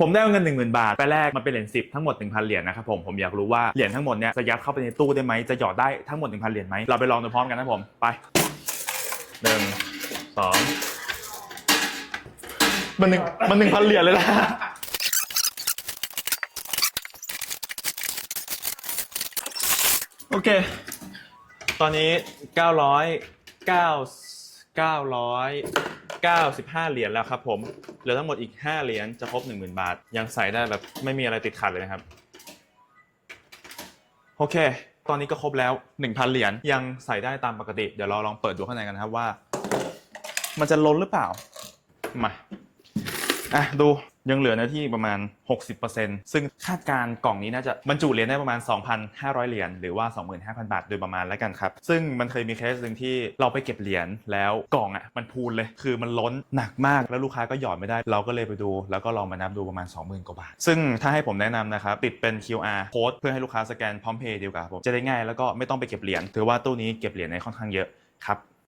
ผมได้เอาเงิน 1 0,000 บาทไปแลกมันเป็นเหรียญ10ทั้งหมด 1,000 เหรียญนะครับผมผมอยากรู้ว่าเหรียญทั้งหมดเนี่ยจะยัดเข้าไปในตู้ได้ไหมจะหยอดได้ทั้งหมด 1,000 เหรียญไหมเราไปลองดูพร้อมกันนะผมไปหนึ่งสองมันหนึ่งมันหนึ่งพันเหรียญเลยนะโอเค ตอนนี้900 9 995 เหรียญแล้วครับผมเหลือทั้งหมดอีก 5 เหรียญจะครบ 10,000 บาท ยังใส่ได้แบบไม่มีอะไรติดขัดเลยนะครับ โอเค ตอนนี้ก็ครบแล้ว 1,000 เหรียญยังใส่ได้ตามปกติ เดี๋ยวเราลองเปิดดูข้างในกันนะครับว่า มันจะล้นหรือเปล่า มา อะดูยังเหลือเนื้อที่ประมาณ 60%ซึ่งคาดการ์กล่องนี้น่าจะบรรจุเหรียญได้ประมาณ 2,500 เหรียญหรือว่า 25,000 บาทโดยประมาณแล้วกันครับ ซึ่งมันเคยมีเคสหนึ่งที่เราไปเก็บเหรียญแล้วกล่องอะมันพูนเลย คือมันล้นหนักมากแล้วลูกค้าก็หยอดไม่ได้ เราก็เลยไปดู แล้วก็ลองมานับดูประมาณ 20,000 กว่าบาท ซึ่งถ้าให้ผมแนะนำนะครับติดเป็น QR code เพื่อให้ลูกค้าสแกนพร้อมเพย์ดีกว่าครับผมจะได้ง่ายแล้วก็ไม่ต้องไปเก็บเหรียญถือว่าตู้นี้เก็บเหรียญในค่อนข้างเยอะครับ